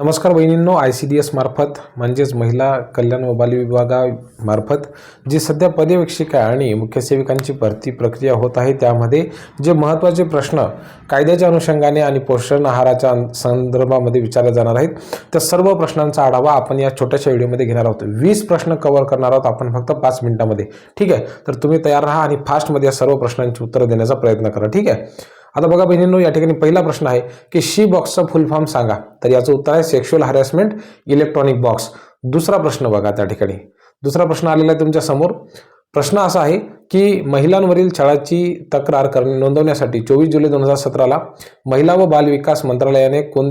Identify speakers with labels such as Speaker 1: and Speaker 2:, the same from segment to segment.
Speaker 1: नमस्कार बहिणींनो I C D S मार्फत म्हणजेच महिला कल्याण व बाल विभागामार्फत जी सध्या पर्यवेक्षिका आणि मुख्य सेविकांची भरती प्रक्रिया होत आहे त्यामध्ये जे महत्त्वाचे प्रश्न कायद्याच्या अनुषंगाने आणि पोषण आहाराच्या संदर्भामध्ये विचारले जाणार आहेत त्या सर्व प्रश्नांचा आढावा आपण या छोट्याशा व्हिडिओमध्ये घेणार आहोत. वीस प्रश्न कव्हर करणार आहोत आपण फक्त पाच मिनिटामध्ये. ठीक आहे? तर तुम्ही तयार राहा आणि फास्टमध्ये या सर्व प्रश्नांची उत्तरं देण्याचा प्रयत्न करा. ठीक आहे? आता बघा बहिणींनो या ठिकाणी पहिला प्रश्न आहे की शी बॉक्सचा फुल फॉर्म सांगा. तर याचं उत्तर आहे सेक्शुअल हॅरॅसमेंट इलेक्ट्रॉनिक बॉक्स दुसरा प्रश्न बघा त्या ठिकाणी. दुसरा प्रश्न आलेला आहे तुमच्यासमोर. प्रश्न असा आहे की महिलांवरील छळाची तक्रार करणे नोंदवण्यासाठी चोवीस जुलै दोन हजार सतराला महिला व बाल विकास मंत्रालयाने कोण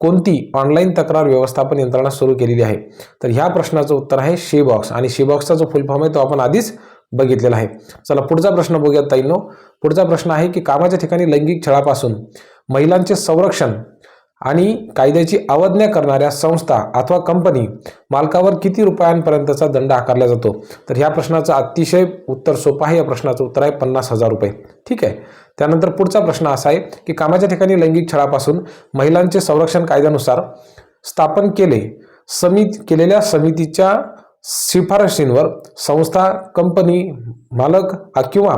Speaker 1: कोणती ऑनलाईन तक्रार व्यवस्थापन यंत्रणा सुरू केलेली आहे? तर ह्या प्रश्नाचं उत्तर आहे शी बॉक्स आणि शी बॉक्सचा जो फुल फॉर्म आहे तो आपण आधीच बघितलेला आहे. चला पुढचा प्रश्न बघूयात ताईनो. पुढचा प्रश्न आहे की कामाच्या ठिकाणी लैंगिक छळापासून महिलांचे संरक्षण आणि कायद्याची अवज्ञा करणाऱ्या संस्था अथवा कंपनी मालकावर किती रुपयांपर्यंतचा दंड आकारला जातो? तर ह्या प्रश्नाचं अतिशय उत्तर सोपं आहे. या प्रश्नाचं उत्तर आहे पन्नास हजार रुपये. ठीक आहे? त्यानंतर पुढचा प्रश्न असा आहे की कामाच्या ठिकाणी लैंगिक छळापासून महिलांचे संरक्षण कायद्यानुसार स्थापन केले समित केलेल्या समितीच्या शिफारशींवर संस्था कंपनी मालक किंवा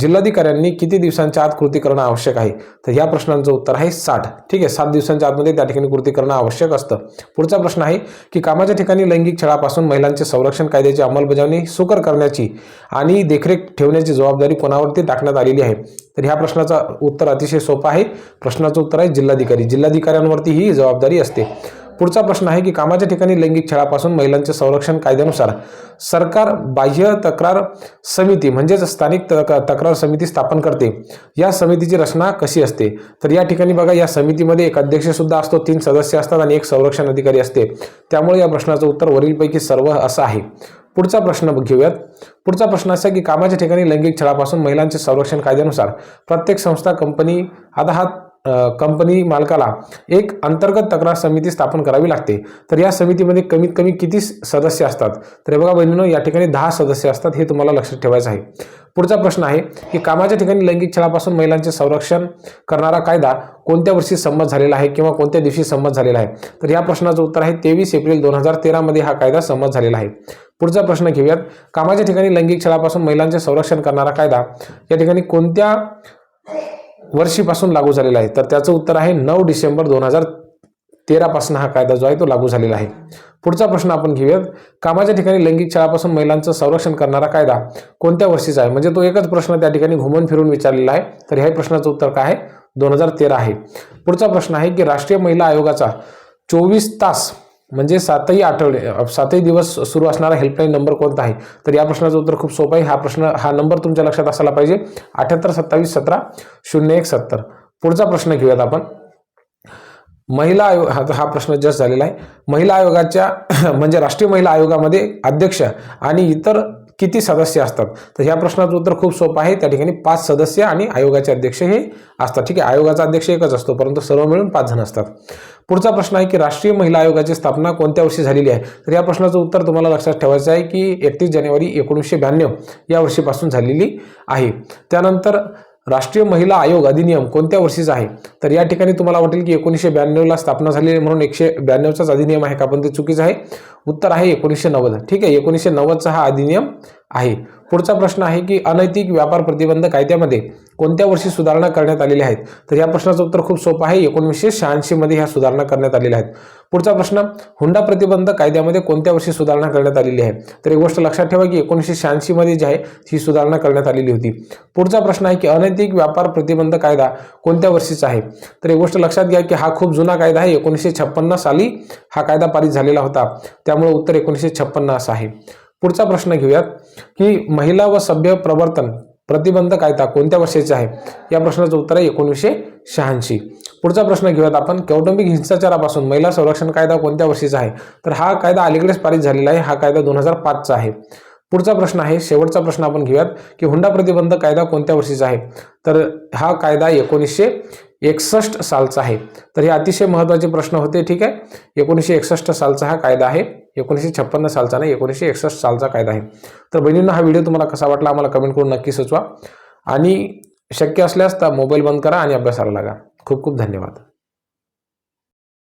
Speaker 1: जिल्हाधिकाऱ्यांनी किती दिवसांच्या आत कृती करणं आवश्यक आहे? तर ह्या प्रश्नांचं उत्तर आहे साठ. ठीक आहे सात दिवसांच्या आतमध्ये त्या ठिकाणी कृती करणं आवश्यक असतं. पुढचा प्रश्न आहे की कामाच्या ठिकाणी लैंगिक छळापासून महिलांचे संरक्षण कायद्याची अंमलबजावणी सुकर करण्याची आणि देखरेख ठेवण्याची जबाबदारी कोणावरती टाकण्यात आलेली आहे? तर ह्या प्रश्नाचं उत्तर अतिशय सोपं आहे. प्रश्नाचं उत्तर आहे जिल्हाधिकारी. जिल्हाधिकाऱ्यांवरती ही जबाबदारी असते. पुढचा प्रश्न आहे की कामाच्या ठिकाणी लैंगिक छळापासून महिलांचे संरक्षण कायद्यानुसार सरकार बाह्य तक्रार समिती म्हणजेच स्थानिक तक तक्रार समिती स्थापन करते. या समितीची रचना कशी असते? तर या ठिकाणी बघा या समितीमध्ये एक अध्यक्ष सुद्धा असतो तीन सदस्य असतात आणि एक संरक्षण अधिकारी असते. त्यामुळे या प्रश्नाचं उत्तर वरीलपैकी सर्व असं आहे. पुढचा प्रश्न घेऊयात. पुढचा प्रश्न असा की कामाच्या ठिकाणी लैंगिक छळापासून महिलांचे संरक्षण कायद्यानुसार प्रत्येक संस्था कंपनी आता हा कंपनी मालकाला एक अंतर्गत तक्रार समिती स्थापन करावी लागते. तर या समितीमध्ये कमीत कमी किती सदस्य असतात? तर बघा बहिणीनं या ठिकाणी दहा सदस्य असतात हे तुम्हाला लक्षात ठेवायचं आहे. पुढचा प्रश्न आहे की कामाच्या ठिकाणी लैंगिक छळापासून महिलांचे संरक्षण करणारा कायदा कोणत्या वर्षी संमत झालेला आहे किंवा कोणत्या दिवशी संमत झालेला आहे? तर या प्रश्नाचं उत्तर आहे तेवीस एप्रिल दोन हजार तेरामध्ये हा कायदा संमत झालेला आहे. पुढचा प्रश्न घेऊयात कामाच्या ठिकाणी लैंगिक छळापासून महिलांचे संरक्षण करणारा कायदा या ठिकाणी कोणत्या वर्षीपासून लागू झालेला आहे. तर त्याचं उत्तर आहे नऊ डिसेंबर दोन हजार तेरापासून हा कायदा जो आहे तो लागू झालेला आहे. पुढचा प्रश्न आपण घेऊयात. कामाच्या ठिकाणी लैंगिक छळापासून महिलांचं संरक्षण करणारा कायदा कोणत्या वर्षीचा आहे? म्हणजे तो एकच प्रश्न त्या ठिकाणी घुमून फिरून विचारलेला आहे. तर ह्या प्रश्नाचं उत्तर काय आहे? दोन हजार तेरा आहे. पुढचा प्रश्न आहे की राष्ट्रीय महिला आयोगाचा चोवीस तास म्हणजे सातही आठवडे सातही दिवस सुरू असणारा हेल्पलाईन नंबर कोणता आहे? तर या प्रश्नाचं उत्तर खूप सोपं आहे. हा प्रश्न हा नंबर तुमच्या लक्षात असायला पाहिजे. अठ्याहत्तर सत्तावीस सतरा शून्य एक सत्तर. पुढचा प्रश्न घेऊयात आपण. महिला आयोग हा हा प्रश्न जस्ट झालेला आहे. महिला आयोगाच्या म्हणजे राष्ट्रीय महिला आयोगामध्ये अध्यक्ष आणि इतर किती सदस्य असतात? तर ह्या प्रश्नाचं उत्तर खूप सोपं आहे. त्या ठिकाणी पाच सदस्य आणि आयोगाचे अध्यक्ष हे असतात. ठीक आहे आयोगाचा अध्यक्ष एकच असतो परंतु सर्व मिळून पाच जण असतात. पुढचा प्रश्न आहे की राष्ट्रीय महिला आयोगाची स्थापना कोणत्या वर्षी झालेली आहे? तर या प्रश्नाचं उत्तर तुम्हाला लक्षात ठेवायचं आहे की एकतीस जानेवारी एकोणीसशे ब्याण्णव या वर्षीपासून झालेली आहे. त्यानंतर राष्ट्रीय महिला आयोग अधिनियम कोणत्या वर्षीचा आहे? तर या ठिकाणी तुम्हाला वाटेल की एकोणीसशे ब्याण्णवला स्थापना झाली म्हणून एकशे ब्याण्णवचाच अधिनियम आहे का? पण ते चुकीचं आहे. उत्तर आहे एकोणीसशे नव्वद. ठीक आहे एकोणीसशे नव्वदचा हा अधिनियम आहे. पुढचा प्रश्न आहे की अनैतिक व्यापार प्रतिबंध कायद्यामध्ये कोणत्या वर्षी सुधारणा करण्यात आलेल्या आहेत? तर या प्रश्नाचं उत्तर खूप सोपं आहे. एकोणीसशे शहाऐंशीमध्ये ह्या सुधारणा करण्यात आलेल्या आहेत. पुढचा प्रश्न हुंडा प्रतिबंध कायद्यामध्ये कोणत्या वर्षी सुधारणा करण्यात आलेली आहे? तर एक गोष्ट लक्षात ठेवा की एकोणीसशे शहाऐंशीमध्ये जी आहे ही सुधारणा करण्यात आलेली होती. पुढचा प्रश्न आहे की अनैतिक व्यापार प्रतिबंध कायदा कोणत्या वर्षीचा आहे? तर एक गोष्ट लक्षात घ्या की हा खूप जुना कायदा आहे एकोणीसशे छप्पन्न साली हा कायदा पारित झालेला होता. त्यामुळे उत्तर एकोणीसशे छप्पन्न असं आहे. पुढचा प्रश्न घेऊयात की महिला व सभ्य प्रवर्तन प्रतिबंध कायदा कोणत्या वर्षाचा आहे? या प्रश्नाचं उत्तर आहे एकोणीसशे शहाऐंशी. पुढचा प्रश्न घेऊयात आपण. कौटुंबिक हिंसाचारापासून महिला संरक्षण कायदा कोणत्या वर्षीचा आहे? तर हा कायदा अलीकडेच पारित झालेला आहे. हा कायदा दोन हजार पाचचा आहे. पुढचा प्रश्न आहे. शेवटचा प्रश्न आपण घेऊयात की हुंडा प्रतिबंध कायदा कोणत्या वर्षीचा आहे? तर हा कायदा एकोणीसशे एकसष्ट सालचा आहे. तर हे अतिशय महत्त्वाचे प्रश्न होते. ठीक आहे? एकोणीसशे एकसष्ट सालचा हा कायदा आहे. एकोणीसशे छप्पन्न सालचा नाही एकोणीसशे एकसष्ट सालचा कायदा आहे. तर बहिणींना हा व्हिडिओ तुम्हाला कसा वाटला आम्हाला कमेंट करून नक्की सुचवा. आणि शक्य असल्यास तर मोबाईल बंद करा आणि अभ्यासाला लागा. खूप खूप धन्यवाद.